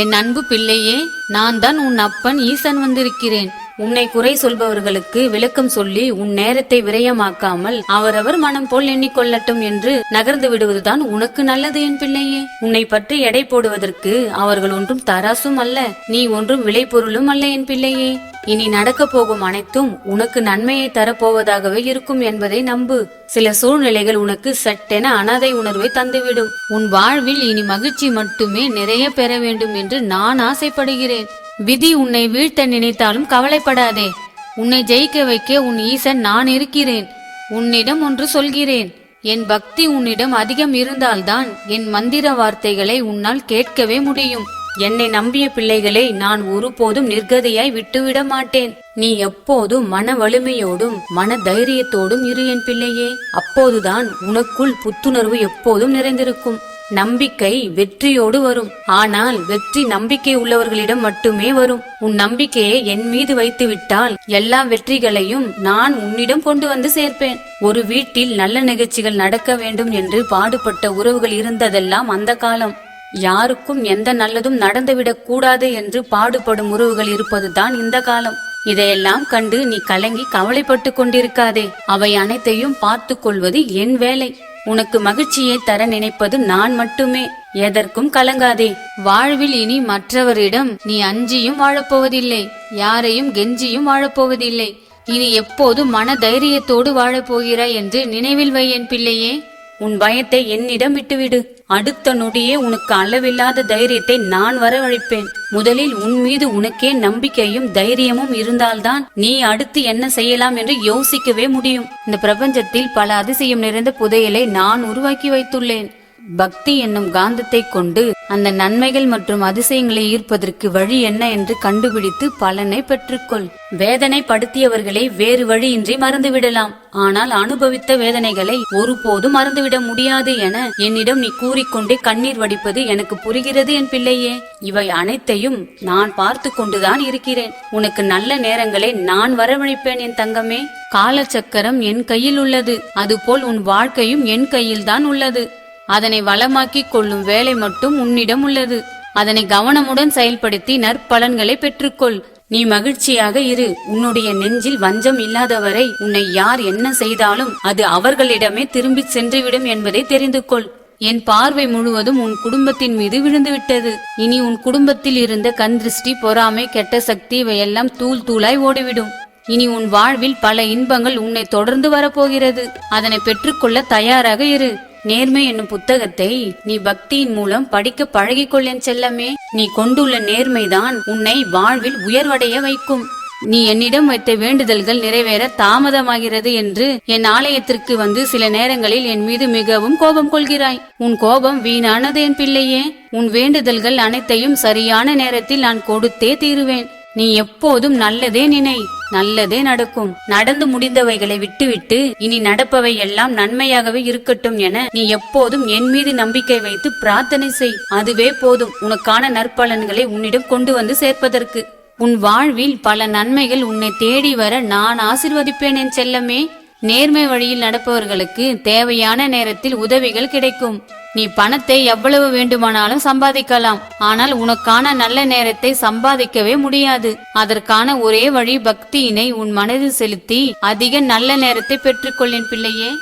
என் அன்பு பிள்ளையே நான் தான் உன் அப்பன் ஈசன் வந்திருக்கிறேன். உன்னை குறை சொல்பவர்களுக்கு விளக்கம் சொல்லி உன் நேரத்தை விரயமாக்காமல் அவரவர் மனம் போல் எண்ணிக்கொள்ளட்டும் என்று நகர்ந்து விடுவதுதான் உனக்கு நல்லது என் பிள்ளையே. உன்னை பற்றி எடை போடுவதற்கு அவர்கள் ஒன்றும் தராசும் அல்ல நீ ஒன்றும் விளைபொருளும் அல்ல என் பிள்ளையே. இனி நடக்கப் போகும் அனைத்தும் உனக்கு நன்மையை தரப்போவதாகவே இருக்கும் என்பதை நம்பு. சில சூழ்நிலைகள் உனக்கு சட்டென அனாதை உணர்வை தந்துவிடும். உன் வாழ்வில் இனி மகிழ்ச்சி மட்டுமே நிறைய பெற வேண்டும் என்று நான் ஆசைப்படுகிறேன். விதி உன்னை வீழ்த்த நினைத்தாலும் கவலைப்படாதே. உன்னை ஜெயிக்க வைக்க உன் ஈசன் நான் இருக்கிறேன். உன்னிடம் ஒன்று சொல்கிறேன். என் பக்தி உன்னிடம் அதிகம் இருந்தால்தான் என் மந்திர வார்த்தைகளை உன்னால் கேட்கவே முடியும். என்னை நம்பிய பிள்ளைகளை நான் ஒருபோதும் நிர்கதையாய் விட்டுவிட மாட்டேன். நீ எப்போதும் மன வலிமையோடும் மன தைரியத்தோடும் இரு என் பிள்ளையே. அப்போதுதான் உனக்குள் புத்துணர்வு எப்போதும் நிறைந்திருக்கும். நம்பிக்கை வெற்றியோடு வரும். ஆனால் வெற்றி நம்பிக்கை உள்ளவர்களிடம் மட்டுமே வரும். உன் நம்பிக்கையை என் மீது வைத்து விட்டால் எல்லா வெற்றிகளையும் நான் உன்னிடம் கொண்டு வந்து சேர்ப்பேன். ஒரு வீட்டில் நல்ல நிகழ்ச்சிகள் நடக்க வேண்டும் என்று பாடுபட்ட உறவுகள் இருந்ததெல்லாம் அந்த காலம். யாருக்கும் எந்த நல்லதும் நடந்துவிடக் கூடாது என்று பாடுபடும் உறவுகள் இருப்பதுதான் இந்த காலம். இதையெல்லாம் கண்டு நீ கலங்கி கவலைப்பட்டு கொண்டிருக்காதே. அவை அனைத்தையும் பார்த்து கொள்வது என் வேலை. உனக்கு மகிழ்ச்சியை தர நினைப்பது நான் மட்டுமே. எதற்கும் கலங்காதே. வாழ்வில் இனி மற்றவரிடம் நீ அஞ்சியும் வாழப்போவதில்லை. யாரையும் கெஞ்சியும் வாழப்போவதில்லை. இனி எப்போது மன தைரியத்தோடு வாழப்போகிறாய் என்று நினைவில் வை என் பிள்ளையே. உன் பயத்தை என்னிடம் விட்டுவிடு. அடுத்த நொடியே உனக்கு அளவில்லாத தைரியத்தை நான் வரவழைப்பேன். முதலில் உன் மீது உனக்கே நம்பிக்கையும் தைரியமும் இருந்தால்தான் நீ அடுத்து என்ன செய்யலாம் என்று யோசிக்கவே முடியும். இந்த பிரபஞ்சத்தில் பல அதிசயம் நிறைந்த புதையலை நான் உருவாக்கி வைத்துள்ளேன். பக்தி என்னும் காந்தத்தை கொண்டு அந்த நன்மைகள் மற்றும் அதிசயங்களை ஈர்ப்பதற்கு வழி என்ன என்று கண்டுபிடித்து பலனை பெற்றுக்கொள். வேதனை படுத்தியவர்களை வேறு வழியின்றி மறந்துவிடலாம். ஆனால் அனுபவித்த வேதனைகளை ஒருபோதும் மறந்துவிட முடியாது என என்னிடம் நீ கூறிக்கொண்டே கண்ணீர் வடிப்பது எனக்கு புரிகிறது என் பிள்ளையே. இவை அனைத்தையும் நான் பார்த்து கொண்டுதான் இருக்கிறேன். உனக்கு நல்ல நேரங்களை நான் வரவழைப்பேன் என் தங்கமே. காலச்சக்கரம் என் கையில் உள்ளது. அதுபோல் உன் வாழ்க்கையும் என் கையில்தான் உள்ளது. அதனை வளமாக்கிக் கொள்ளும் வேலை மட்டும் உன்னிடம் உள்ளது. அதனை கவனமுடன் செயல்படுத்தி நற்பலன்களை பெற்றுக்கொள். நீ மகிழ்ச்சியாக இரு. உன்னுடைய நெஞ்சில் வஞ்சம் இல்லாதவரை உன்னை யார் என்ன செய்தாலும் அது அவர்களிடமே திரும்பி சென்றுவிடும் என்பதை தெரிந்து கொள் என் பார்வை முழுவதும் உன் குடும்பத்தின் மீது விழுந்துவிட்டது. இனி உன் குடும்பத்தில் இருந்த கண் திருஷ்டி பொறாமை கெட்ட சக்தி இவையெல்லாம் தூள் தூளாய் ஓடிவிடும். இனி உன் வாழ்வில் பல இன்பங்கள் உன்னை தொடர்ந்து வரப்போகிறது. அதனை பெற்றுக்கொள்ள தயாராக இரு. நேர்மை என்னும் புத்தகத்தை நீ பக்தியின் மூலம் படிக்க பழகிக்கொள்ளேன் செல்லமே. நீ கொண்டுள்ள நேர்மைதான் உன்னை வாழ்வில் உயர்வடைய வைக்கும். நீ என்னிடம் வைத்த வேண்டுதல்கள் நிறைவேற தாமதமாகிறது என்று என் ஆலயத்திற்கு வந்து சில நேரங்களில் என் மீது மிகவும் கோபம் கொள்கிறாய். உன் கோபம் வீணானது என் பிள்ளையே. உன் வேண்டுதல்கள் அனைத்தையும் சரியான நேரத்தில் நான் கொடுத்தே தீருவேன். நீ எப்போதும் நல்லதே நினை நல்லதே நடக்கும். நடந்து முடிந்தவைகளை விட்டுவிட்டு இனி நடப்பவை எல்லாம் நன்மையாகவே இருக்கட்டும் என நீ எப்போதும் என் மீது நம்பிக்கை வைத்து பிரார்த்தனை செய். அதுவே போதும். உனக்கான நற்பலன்களை உன்னிடம் கொண்டு வந்து சேர்ப்பதற்கு. உன் வாழ்வில் பல நன்மைகள் உன்னை தேடி வர நான் ஆசிர்வதிப்பேன் என் செல்லமே. நேர்மை வழியில் நடப்பவர்களுக்கு தேவையான நேரத்தில் உதவிகள் கிடைக்கும். நீ பணத்தை எவ்வளவு வேண்டுமானாலும் சம்பாதிக்கலாம். ஆனால் உனக்கான நல்ல நேரத்தை சம்பாதிக்கவே முடியாது. அதற்கான ஒரே வழி பக்தியினை உன் மனதில் செலுத்தி அதிக நல்ல நேரத்தை பெற்றுக்கொள்ளேன் பிள்ளையே.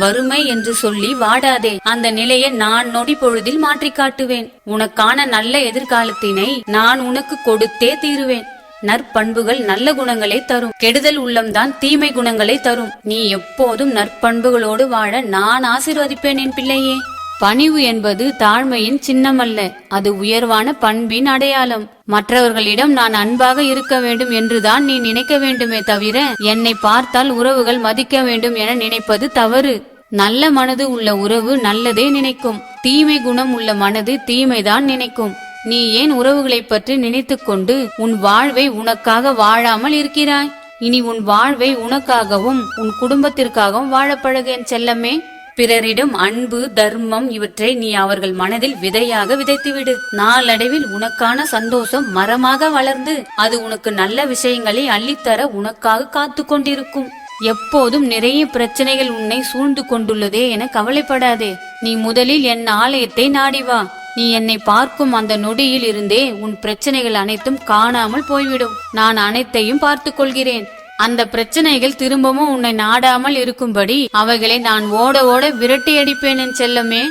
வறுமை என்று சொல்லி வாடாதே. அந்த நிலையை நான் நொடி பொழுதில் மாற்றி காட்டுவேன் உனக்கான நல்ல எதிர்காலத்தினை நான் உனக்கு கொடுத்தே தீருவேன். நற்பண்புகள் நல்ல குணங்களை தரும். கெடுதல் உள்ளம்தான் தீமை குணங்களை தரும். நீ எப்போதும் நற்பண்புகளோடு வாழ நான் ஆசீர்வதிப்பேன் என் பிள்ளையே. பணிவு என்பது தாழ்மையின் சின்னமல்ல. அது உயர்வான பண்பின் அடையாளம். மற்றவர்களிடம் நான் அன்பாக இருக்க வேண்டும் என்றுதான் நீ நினைக்க வேண்டுமே தவிர என்னை பார்த்தால் உறவுகள் மதிக்க வேண்டும் என நினைப்பது தவறு. நல்ல மனது உள்ள உறவு நல்லதே நினைக்கும். தீமை குணம் உள்ள மனது தீமைதான் நினைக்கும். நீ ஏன் உறவுகளைப் பற்றி நினைத்துக்கொண்டு உன் வாழ்வை உனக்காக வாழாமல் இருக்கிறாய்? இனி உன் வாழ்வை உனக்காகவும் உன் குடும்பத்திற்காகவும் வாழப்பழகு என் செல்லமே. பிறரிடம் அன்பு தர்மம் இவற்றை நீ அவர்கள் மனதில் விதையாக விதைத்துவிடு. நாளடைவில் உனக்கான சந்தோஷம் மரமாக வளர்ந்து அது உனக்கு நல்ல விஷயங்களை அள்ளித்தர உனக்காக காத்து கொண்டிருக்கும். எப்போதும் நிறைய பிரச்சனைகள் உன்னை சூழ்ந்து கொண்டுள்ளதே என கவலைப்படாதே. நீ முதலில் என் ஆலயத்தை நாடி வா. நீ என்னை பார்க்கும் அந்த நொடியில் இருந்தே உன் பிரச்சனைகள் அனைத்தும் காணாமல் போய்விடும். நான் அனைத்தையும் பார்த்து கொள்கிறேன் அந்த பிரச்சனைகள் திரும்பவும் உன்னை நாடாமல் இருக்கும்படி அவைகளை நான் ஓட ஓட விரட்டி அடிப்பேன் என் செல்லமே.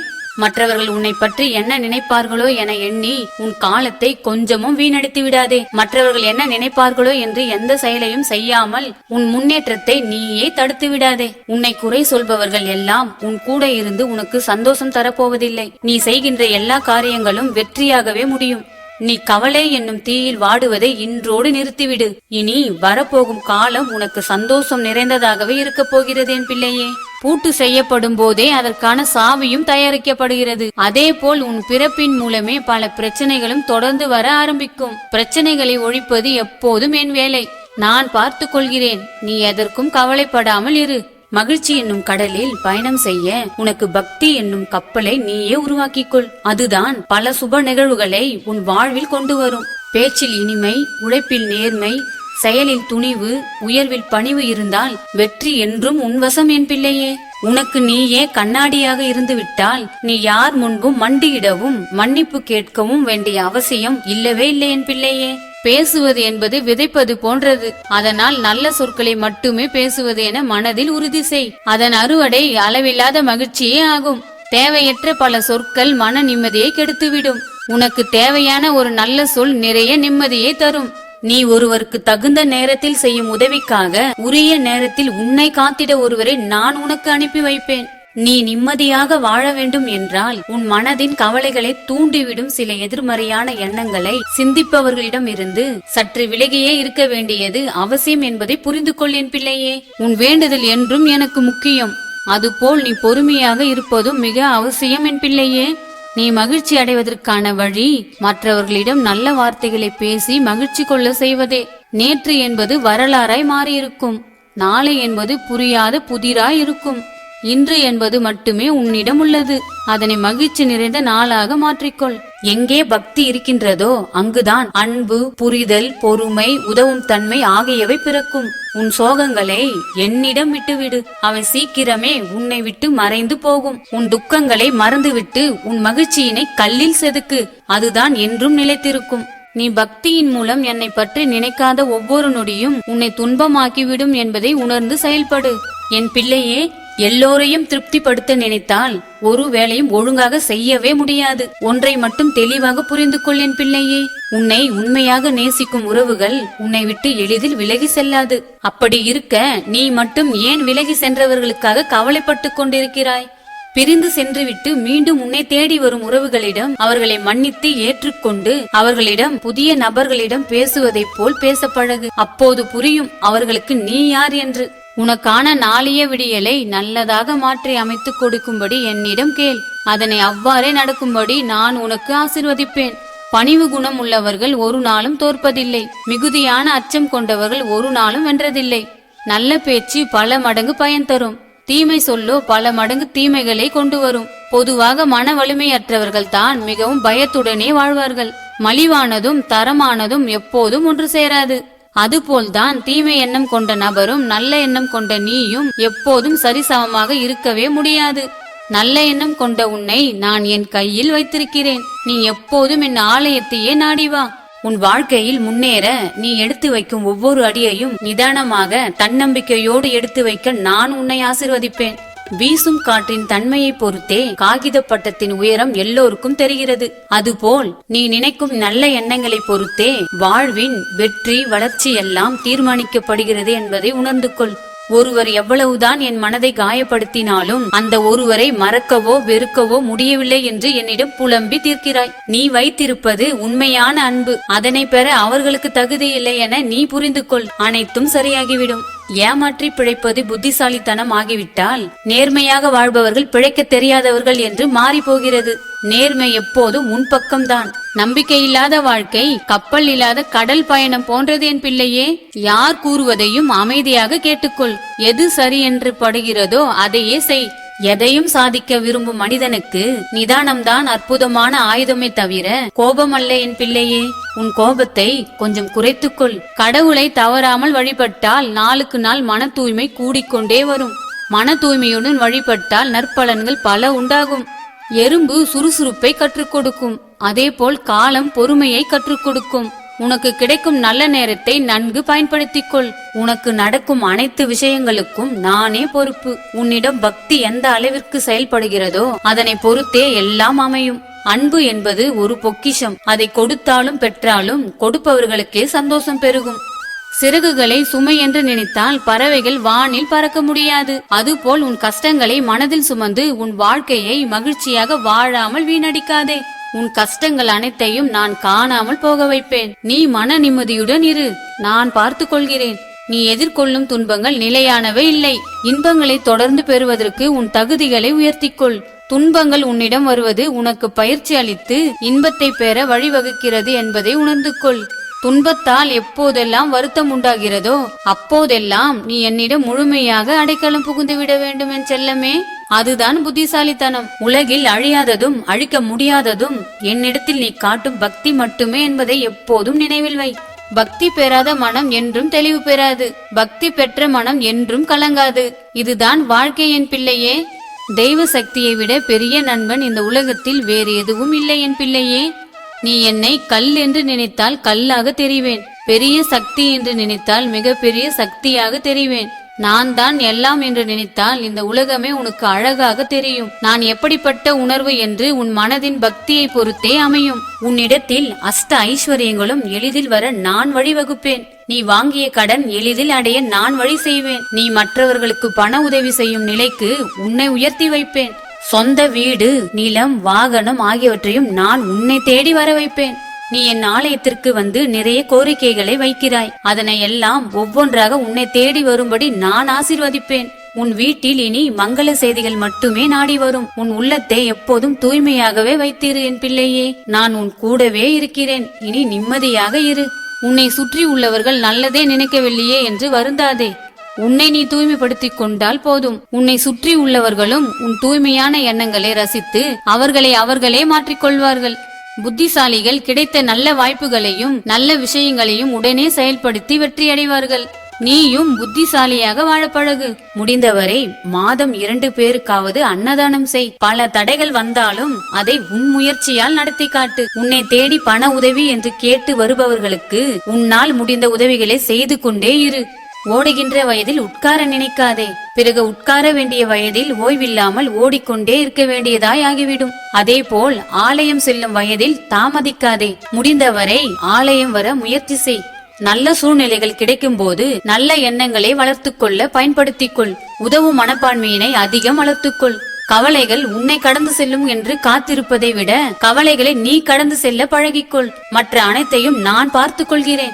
மற்றவர்கள் உன்னை பற்றி என்ன நினைப்பார்களோ என எண்ணி உன் காலத்தை கொஞ்சமும் வீணடித்து விடாதே. மற்றவர்கள் என்ன நினைப்பார்களோ என்று எந்த செயலையும் செய்யாமல் உன் முன்னேற்றத்தை நீயே தடுத்து விடாதே. உன்னை குறை சொல்பவர்கள் எல்லாம் உன் கூட இருந்து உனக்கு சந்தோஷம் தரப்போவதில்லை. நீ செய்கின்ற எல்லா காரியங்களும் வெற்றியாகவே முடியும். நீ கவலை என்னும் தீயில் வாடுவதை இன்றோடு நிறுத்திவிடு. இனி வரப்போகும் காலம் உனக்கு சந்தோஷம் நிறைந்ததாகவே இருக்கப் போகிறது என் பிள்ளையே. பூட்டு செய்யப்படும் போதே அதற்கான சாவியும் தயாரிக்கப்படுகிறது. அதே போல் உன் பிறப்பின் மூலமே பல பிரச்சனைகளும் தொடர்ந்து வர ஆரம்பிக்கும். பிரச்சனைகளை ஒழிப்பது எப்போதும் என் வேலை. நான் பார்த்து கொள்கிறேன். நீ எதற்கும் கவலைப்படாமல் இரு. மகிழ்ச்சி என்னும் கடலில் பயணம் செய்ய உனக்கு பக்தி என்னும் கப்பலை நீயே உருவாக்கிக்கொள். அதுதான் பல சுப நிகழ்வுகளை உன் வாழ்வில் கொண்டு வரும். பேச்சில் இனிமை உழைப்பில் நேர்மை செயலில் துணிவு உயர்வில் பணிவு இருந்தால் வெற்றி என்றும் உன்வசம் என் பிள்ளையே. உனக்கு நீயே கண்ணாடியாக இருந்துவிட்டால் நீ யார் முன்பும் மண்டியிடவும் மன்னிப்பு கேட்கவும் வேண்டிய அவசியம் இல்லவே இல்லை என் பிள்ளையே. பேசுவது என்பது விதைப்பது போன்றது. அதனால் நல்ல சொற்களை மட்டுமே பேசுவது என மனதில் உறுதி செய். அதன் அறுவடை அளவில்லாத மகிழ்ச்சியே ஆகும். தேவையற்ற பல சொற்கள் மன நிம்மதியை கெடுத்துவிடும். உனக்கு தேவையான ஒரு நல்ல சொல் நிறைய நிம்மதியை தரும். நீ ஒருவருக்கு தகுந்த நேரத்தில் செய்யும் உதவிக்காக உரிய நேரத்தில் உன்னை காத்திட ஒருவரை நான் உனக்கு அனுப்பி வைப்பேன். நீ நிம்மதியாக வாழ வேண்டும் என்றால் உன் மனதின் கவலைகளை தூண்டிவிடும் சில எதிர்மறையான எண்ணங்களை சிந்திப்பவர்களிடம் இருந்து சற்று விலகியே இருக்க வேண்டியது அவசியம் என்பதை புரிந்து கொள் என் பிள்ளையே. உன் வேண்டுதல் என்றும் எனக்கு முக்கியம். அதுபோல் நீ பொறுமையாக இருப்பதும் மிக அவசியம் என் பிள்ளையே. நீ மகிழ்ச்சி அடைவதற்கான வழி மற்றவர்களிடம் நல்ல வார்த்தைகளை பேசி மகிழ்ச்சி கொள்ள செய்வதே. நேற்று என்பது வரலாறாய் மாறியிருக்கும். நாளை என்பது புரியாத புதிராய் இருக்கும். இன்று என்பது மட்டுமே உன்னிடம் உள்ளது. அதனை மகிழ்ச்சி நிறைந்த நாளாக மாற்றிக்கொள். எங்கே பக்தி இருக்கின்றதோ அங்குதான் அன்பு புரிதல் பொறுமை உதவும் தன்மை ஆகியவை பிறக்கும். உன் சோகங்களை என்னிடம் விட்டுவிடு. அவை சீக்கிரமே உன்னை விட்டு மறைந்து போகும். உன் துக்கங்களை மறந்துவிட்டு உன் மகிழ்ச்சியினை கல்லில் செதுக்கு. அதுதான் என்றும் நிலைத்திருக்கும். நீ பக்தியின் மூலம் என்னை பற்றி நினைக்காத ஒவ்வொரு நொடியும் உன்னை துன்பமாக்கிவிடும் என்பதை உணர்ந்து செயல்படு. என் பிள்ளையே எல்லோரையும் திருப்திப்படுத்த நினைத்தால் ஒரு வேலையும் ஒழுங்காக செய்யவே முடியாது. ஒன்றை மட்டும் தெளிவாக புரிந்து கொள் என் பிள்ளையே. உன்னை உண்மையாக நேசிக்கும் உறவுகள் உன்னை விட்டு எளிதில் விலகி செல்லாது. அப்படி இருக்க நீ மட்டும் ஏன் விலகி சென்றவர்களுக்காக கவலைப்பட்டு கொண்டிருக்கிறாய்? பிரிந்து சென்றுவிட்டு மீண்டும் உன்னை தேடி வரும் உறவுகளிடம் அவர்களை மன்னித்து ஏற்றுக்கொண்டு அவர்களிடம் புதிய நபர்களிடம் பேசுவதைப் போல் பேச பழகு அப்போது புரியும் அவர்களுக்கு நீ யார் என்று. உனக்கான நாளிய விடியலை நல்லதாக மாற்றி அமைத்துக் கொடுக்கும்படி என்னிடம் கேள். அதனை அவ்வாறே நடக்கும்படி நான் உனக்கு ஆசிர்வதிப்பேன். பணிவு குணம் உள்ளவர்கள் ஒரு நாளும் தோற்பதில்லை. மிகுதியான அச்சம் கொண்டவர்கள் ஒரு நாளும் வென்றதில்லை. நல்ல பேச்சு பல மடங்கு பயன் தரும். தீமை சொல்லோ பல மடங்கு தீமைகளை கொண்டு வரும். பொதுவாக மன வலிமையற்றவர்கள் தான் மிகவும் பயத்துடனே வாழ்வார்கள். மலிவானதும் தரமானதும் எப்போதும் ஒன்று சேராது. அதுபோல்தான் தீமை எண்ணம் கொண்ட நபரும் நல்ல எண்ணம் கொண்ட நீயும் எப்போதும் சரிசமமாக இருக்கவே முடியாது. நல்ல எண்ணம் கொண்ட உன்னை நான் என் கையில் வைத்திருக்கிறேன். நீ எப்போதும் என் ஆலயத்தையே நாடி வா. உன் வாழ்க்கையில் முன்னேற நீ எடுத்து வைக்கும் ஒவ்வொரு அடியையும் நிதானமாக தன்னம்பிக்கையோடு எடுத்து வைக்க நான் உன்னை ஆசிர்வதிப்பேன். வீசும் காற்றின் தன்மையை பொறுத்தே காகித பட்டத்தின் உயரம் எல்லோருக்கும் தெரிகிறது. அதுபோல் நீ நினைக்கும் நல்ல எண்ணங்களை பொறுத்தே வாழ்வின் வெற்றி வளர்ச்சி எல்லாம் தீர்மானிக்கப்படுகிறது என்பதை உணர்ந்து கொள். ஒருவர் எவ்வளவுதான் என் மனதை காயப்படுத்தினாலும் அந்த ஒருவரை மறக்கவோ வெறுக்கவோ முடியவில்லை என்று என்னிடம் புலம்பி தீர்க்கிறாய். நீ வைத்திருப்பது உண்மையான அன்பு. அதனை பெற அவர்களுக்கு தகுதி இல்லை என நீ புரிந்து கொள் அனைத்தும் சரியாகிவிடும். ஏமாற்றி பிழைப்பது புத்திசாலித்தனம் ஆகிவிட்டால் நேர்மையாக வாழ்பவர்கள் பிழைக்க தெரியாதவர்கள் என்று மாறி போகிறது நேர்மை எப்போதும் உன் பக்கம்தான். நம்பிக்கையில்லாத வாழ்க்கை கப்பல் இல்லாத கடல் பயணம் போன்றது என் பிள்ளையே. யார் கூறுவதையும் அமைதியாக கேட்டுக்கொள். எது சரி என்று படுகிறதோ அதையே செய். எதையும் சாதிக்க விரும்பும் மனிதனுக்கு நிதானம்தான் அற்புதமான ஆயுதமே தவிர கோபம் அல்ல என் பிள்ளையே. உன் கோபத்தை கொஞ்சம் குறைத்துக்கொள். கடவுளை தவறாமல் வழிபட்டால் நாளுக்கு நாள் மன தூய்மை கூடிக்கொண்டே வரும். மன தூய்மையுடன் வழிபட்டால் நற்பலன்கள் பல உண்டாகும். எறும்பு சுறுசுறுப்பை கற்றுக் கொடுக்கும். அதேபோல் காலம் பொறுமையை கற்றுக் கொடுக்கும். உனக்கு கிடைக்கும் நல்ல நேரத்தை நன்கு பயன்படுத்திக் கொள். உனக்கு நடக்கும் அனைத்து விஷயங்களுக்கும் நானே பொறுப்பு. உன்னிடம் பக்தி எந்த அளவிற்கு செயல்படுகிறதோ அதனை பொறுத்தே எல்லாம் அமையும். அன்பு என்பது ஒரு பொக்கிஷம். அதை கொடுத்தாலும் பெற்றாலும் கொடுப்பவர்களுக்கே சந்தோஷம் பெருகும். சிறகுகளை சுமை என்று நினைத்தால் பறவைகள் வானில் பறக்க முடியாது. அதுபோல் உன் கஷ்டங்களை மனதில் சுமந்து உன் வாழ்க்கையை மகிழ்ச்சியாக வாழாமல் வீணடிக்காதே. உன் கஷ்டங்கள் அனைத்தையும் நான் காணாமல் போக வைப்பேன். நீ மன நிம்மதியுடன் இரு. நான் பார்த்து கொள்கிறேன். நீ எதிர்கொள்ளும் துன்பங்கள் நிலையானவை இல்லை. இன்பங்களை தொடர்ந்து பெறுவதற்கு உன் தகுதிகளை உயர்த்திக்கொள். துன்பங்கள் உன்னிடம் வருவது உனக்கு பயிற்சி அளித்து இன்பத்தை பெற வழிவகுக்கிறது என்பதை உணர்ந்து கொள் துன்பத்தால் எப்போதெல்லாம் வருத்தம் உண்டாகிறதோ அப்போதெல்லாம் நீ என்னிடம் முழுமையாக அடைக்கலம் புகுந்து விட வேண்டும் என் செல்லமே. அதுதான் புத்திசாலித்தனம். உலகில் அழியாததும் அழிக்க முடியாததும் என்னிடத்தில் நீ காட்டும் பக்தி மட்டுமே என்பதை எப்போதும் நினைவில் வை. பக்தி பெறாத மனம் என்றும் தெளிவு பெறாது. பக்தி பெற்ற மனம் என்றும் கலங்காது. இதுதான் வாழ்க்கை என் பிள்ளையே. தெய்வ சக்தியை விட பெரிய நண்பன் இந்த உலகத்தில் வேறு எதுவும் இல்லை என் பிள்ளையே. நீ என்னை கல் என்று நினைத்தால் கல்லாக தெரிவேன். பெரிய சக்தி என்று நினைத்தால் மிகப்பெரிய சக்தியாக தெரிவேன். நான் தான் எல்லாம் என்று நினைத்தால் இந்த உலகமே உனக்கு அழகாக தெரியும். நான் எப்படிப்பட்ட உணர்வு என்று உன் மனதின் பக்தியை பொறுத்தே அமையும். உன்னிடத்தில் அஷ்ட ஐஸ்வர்யங்களும் எளிதில் வர நான் வழிவகுப்பேன் நீ வாங்கிய கடன் எளிதில் அடைய நான் வழி செய்வேன். நீ மற்றவர்களுக்கு பண உதவி செய்யும் நிலைக்கு உன்னை உயர்த்தி வைப்பேன். சொந்த வீடு நிலம் வாகனம் ஆகியவற்றையும் நான் உன்னை தேடி வர வைப்பேன். நீ என் ஆலயத்திற்கு வந்து நிறைய கோரிக்கைகளை வைக்கிறாய். அதனை எல்லாம் ஒவ்வொன்றாக உன்னை தேடி வரும்படி நான் ஆசிர்வதிப்பேன். உன் வீட்டில் இனி மங்கள செய்திகள் மட்டுமே நாடி வரும். உன் உள்ளத்தை எப்போதும் தூய்மையாகவே வைத்திரு என் பிள்ளையே. நான் உன் கூடவே இருக்கிறேன். இனி நிம்மதியாக இரு. உன்னை சுற்றி உள்ளவர்கள் நல்லதே நினைக்கவில்லையே என்று வருந்தாதே. உன்னை நீ தூய்மைப்படுத்திக் கொண்டால் போதும். உன்னை சுற்றி உள்ளவர்களும் உன் தூய்மையான எண்ணங்களை ரசித்து அவர்களை அவர்களே மாற்றிக்கொள்வார்கள். புத்திசாலிகள் கிடைத்த நல்ல வாய்ப்புகளையும் நல்ல விஷயங்களையும் உடனே செயல்படுத்தி வெற்றியடைவார்கள். நீயும் புத்திசாலியாக வாழ பழகு. முடிந்தவரை மாதம் இரண்டு பேருக்காவது அன்னதானம் செய். பல தடைகள் வந்தாலும் அதை உன் முயற்சியால் நடத்தி காட்டு. உன்னை தேடி பண உதவி என்று கேட்டு வருபவர்களுக்கு உன்னால் முடிந்த உதவிகளை செய்து கொண்டே இரு. ஓடுகின்ற வயதில் உட்கார நினைக்காதே. பிறகு உட்கார வேண்டிய வயதில் ஓய்வில்லாமல் ஓடிக்கொண்டே இருக்க வேண்டியதாய் ஆகிவிடும். அதேபோல் ஆலயம் செல்லும் வயதில் தாமதிக்காதே. முடிந்தவரை ஆலயம் வர முயற்சி செய். நல்ல சூழ்நிலைகள் கிடைக்கும் போது நல்ல எண்ணங்களை வளர்த்துக்கொள்ள பயன்படுத்திக்கொள் உதவும் மனப்பான்மையினை அதிகம் வளர்த்துக்கொள் கவலைகள் உன்னை கடந்து செல்லும் என்று காத்திருப்பதை விட கவலைகளை நீ கடந்து செல்ல பழகிக்கொள் மற்ற அனைத்தையும் நான் பார்த்துக் கொள்கிறேன்.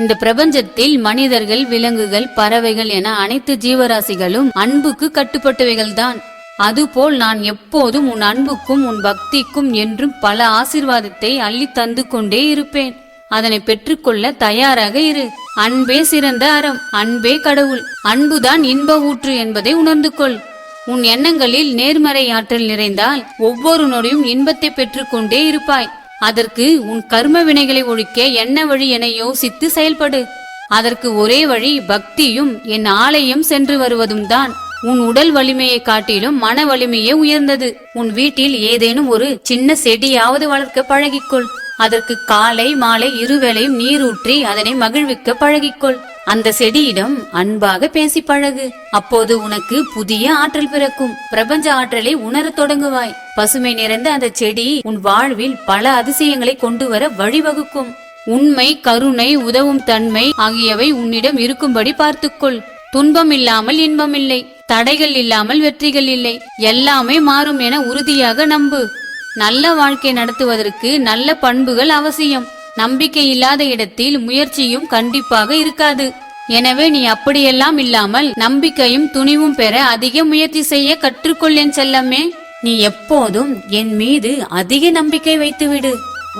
இந்த பிரபஞ்சத்தில் மனிதர்கள் விலங்குகள் பறவைகள் என அனைத்து ஜீவராசிகளும் அன்புக்கு கட்டுப்பட்டவைகள்தான். அதுபோல் நான் எப்போதும் உன் அன்புக்கும் உன் பக்திக்கும் என்றும் பல ஆசிர்வாதத்தை அள்ளி தந்து கொண்டே இருப்பேன். அதனை பெற்றுக்கொள்ள தயாராக இரு. அன்பே சிறந்த அறம் அன்பே கடவுள். அன்புதான் இன்ப ஊற்று என்பதை உணர்ந்து கொள். உன் எண்ணங்களில் நேர்மறை ஆற்றல் நிறைந்தால் ஒவ்வொரு நொடியும் இன்பத்தை பெற்றுக்கொண்டே இருப்பாய். அதற்கு உன் கர்ம வினைகளை ஒழிக்க என்ன வழி என யோசித்து செயல்படு. அதற்கு ஒரே வழி பக்தியும் என் ஆலயம் சென்று வருவதும் தான். உன் உடல் வலிமையை காட்டிலும் மன வலிமையே உயர்ந்தது. உன் வீட்டில் ஏதேனும் ஒரு சின்ன செடியாவது வளர்க்க பழகிக்கொள். அதற்கு காலை மாலை இருவேளையும் நீரூற்றி அதனை மகிழ்விக்க பழகிக்கொள். அந்த செடியிடம் அன்பாக பேசி பழகு. அப்போது உனக்கு புதிய ஆற்றல் பிறக்கும். பிரபஞ்ச ஆற்றலை உணரத் தொடங்குவாய். பசுமை நிறைந்த அந்த செடி உன் வாழ்வில் பல அதிசயங்களை கொண்டு வர வழிவகுக்கும். உண்மை கருணை உதவும் தன்மை ஆகியவை உன்னிடம் இருக்கும்படி பார்த்துக்கொள். துன்பம் இல்லாமல் இன்பம் இல்லை. தடைகள் இல்லாமல் வெற்றிகள் இல்லை. எல்லாமே மாறும் என உறுதியாக நம்பு. நல்ல வாழ்க்கை நடத்துவதற்கு நல்ல பண்புகள் அவசியம். நம்பிக்கை இல்லாத இடத்தில் முயற்சியும் கண்டிப்பாக இருக்காது. எனவே நீ அப்படியெல்லாம் இல்லாமல் நம்பிக்கையும் துணிவும் பெற அதிக முயற்சி செய்ய கற்றுக்கொள்ளேன் செல்லமே. நீ எப்போதும் என் மீது அதிக நம்பிக்கை வைத்துவிடு.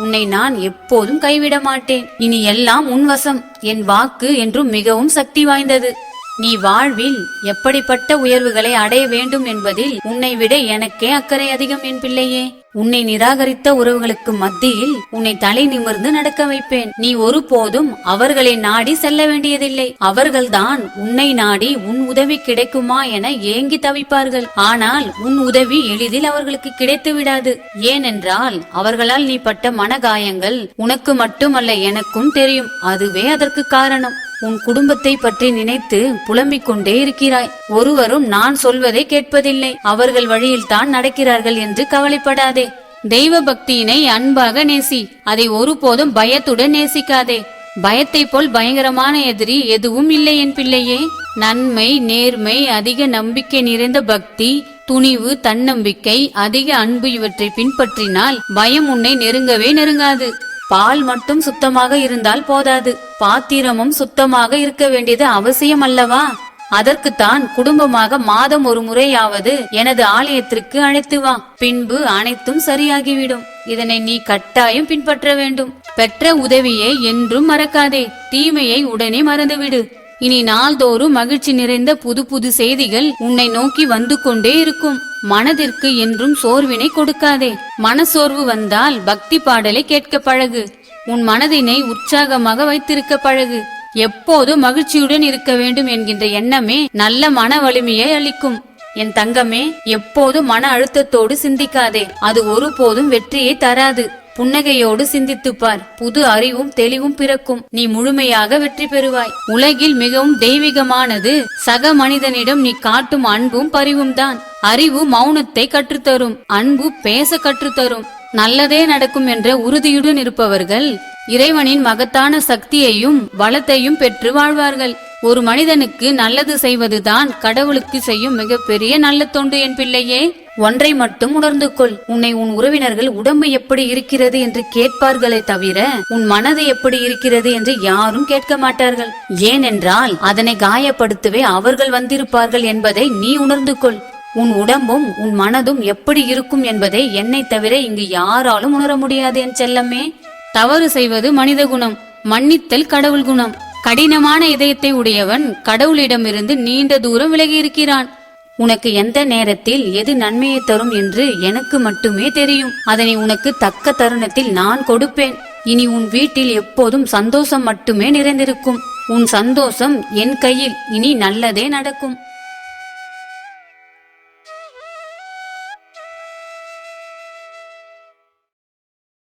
உன்னை நான் எப்போதும் கைவிட மாட்டேன். இனி எல்லாம் உன் வசம். என் வாக்கு என்றும் மிகவும் சக்தி வாய்ந்தது. நீ வாழ்வில் எப்படிப்பட்ட உயர்வுகளை அடைய வேண்டும் என்பதில் உன்னை விட எனக்கே அக்கறை அதிகம் என் பிள்ளையே. உன்னை நிராகரித்த உறவுகளுக்கு மத்தியில் உன்னை தலை நிமிர்ந்து நடக்க வைப்பேன். நீ ஒருபோதும் அவர்களை நாடி செல்ல வேண்டியதில்லை. அவர்கள்தான் உன்னை நாடி உன் உதவி கிடைக்குமா என ஏங்கி தவிப்பார்கள். ஆனால் உன் உதவி எளிதில் அவர்களுக்கு கிடைத்து விடாது. ஏனென்றால் அவர்களால் நீ பட்ட மனகாயங்கள் உனக்கு மட்டுமல்ல எனக்கும் தெரியும். அதுவே அதற்கு காரணம். உன் குடும்பத்தை பற்றி நினைத்து புலம்பிக் கொண்டே இருக்கிறாய். ஒருவரும் நான் சொல்வதை கேட்பதில்லை. அவர்கள் வழியில் தான் நடக்கிறார்கள் என்று கவலைப்படாதே. தெய்வ பக்தியினை அன்பாக நேசி. அதை ஒருபோதும் பயத்துடன் நேசிக்காதே. பயத்தை போல் பயங்கரமான எதிரி எதுவும் இல்லை என் பிள்ளையே. நன்மை நேர்மை அதிக நம்பிக்கை நிறைந்த பக்தி துணிவு தன்னம்பிக்கை அதிக அன்பு இவற்றை பின்பற்றினால் பயம் உன்னை நெருங்கவே நெருங்காது. பால் மட்டும் சுத்தமாக இருந்தால் போதாது. பாத்திரமும் சுத்தமாக இருக்க வேண்டியது அவசியம் அல்லவா? அதற்குத்தான் குடும்பமாக மாதம் ஒரு முறையாவது எனது ஆலயத்திற்கு அழைத்து வா. பின்பு அனைத்தும் சரியாகிவிடும். இதனை நீ கட்டாயம் பின்பற்ற வேண்டும். பெற்ற உதவியை என்றும் மறக்காதே. தீமையை உடனே மறந்துவிடு. இனி நாள்தோறும் மகிழ்ச்சி நிறைந்த புது புது செய்திகள் உன்னை நோக்கி வந்து கொண்டே இருக்கும். மனதிற்கு என்றும் சோர்வினை கொடுக்காதே. மனசோர்வு வந்தால் பக்தி பாடலை கேட்க பழகு. உன் மனதினை உற்சாகமாக வைத்திருக்க பழகு. எப்போது மகிழ்ச்சியுடன் இருக்க வேண்டும் என்கின்ற எண்ணமே நல்ல மன வலிமையை அளிக்கும். என் தங்கமே எப்போது மன அழுத்தத்தோடு சிந்திக்காதே. அது ஒருபோதும் வெற்றியை தராது. புன்னகையோடு சிந்தித்துப் பார் புது அறிவும் தெளிவும் பிறக்கும். நீ முழுமையாக வெற்றி பெறுவாய். உலகில் மிகவும் தெய்வீகமானது சக மனிதனிடம் நீ காட்டும் அன்பும் பரிவும் தான். அறிவு மௌனத்தை கற்றுத்தரும். அன்பு பேச கற்றுத்தரும். நல்லதே நடக்கும் என்ற உறுதியுடன் இருப்பவர்கள் இறைவனின் மகத்தான சக்தியையும் வளத்தையும் பெற்று வாழ்வார்கள். ஒரு மனிதனுக்கு நல்லது செய்வதுதான் கடவுளுக்கு செய்யும் மிகப்பெரிய நல்ல தொண்டு என் பிள்ளையே. ஒன்றை மட்டும் உணர்ந்து கொள். உன்னை உன் உறவினர்கள் உடம்பு எப்படி இருக்கிறது என்று கேட்பார்களே தவிர உன் மனது எப்படி இருக்கிறது என்று யாரும் கேட்க மாட்டார்கள். ஏனென்றால் அதனை காயப்படுத்தவே அவர்கள் வந்திருப்பார்கள் என்பதை நீ உணர்ந்து கொள். உன் உடம்பும் உன் மனதும் எப்படி இருக்கும் என்பதை என்னை தவிர இங்கு யாராலும் உணர முடியாது என் செல்லமே. தவறு செய்வது மனித குணம். மன்னித்தல் கடவுள் குணம். கடினமான இதயத்தை உடையவன் கடவுளிடமிருந்து நீண்ட தூரம் விலகி இருக்கிறான் உனக்கு எந்த நேரத்தில் எது நன்மையை தரும் என்று எனக்கு மட்டுமே தெரியும். அதனை உனக்கு தக்க தருணத்தில் நான் கொடுப்பேன். இனி உன் வீட்டில் எப்போதும் சந்தோஷம் மட்டுமே நிறைந்திருக்கும். உன் சந்தோஷம் என் கையில் இனி நல்லதே நடக்கும்.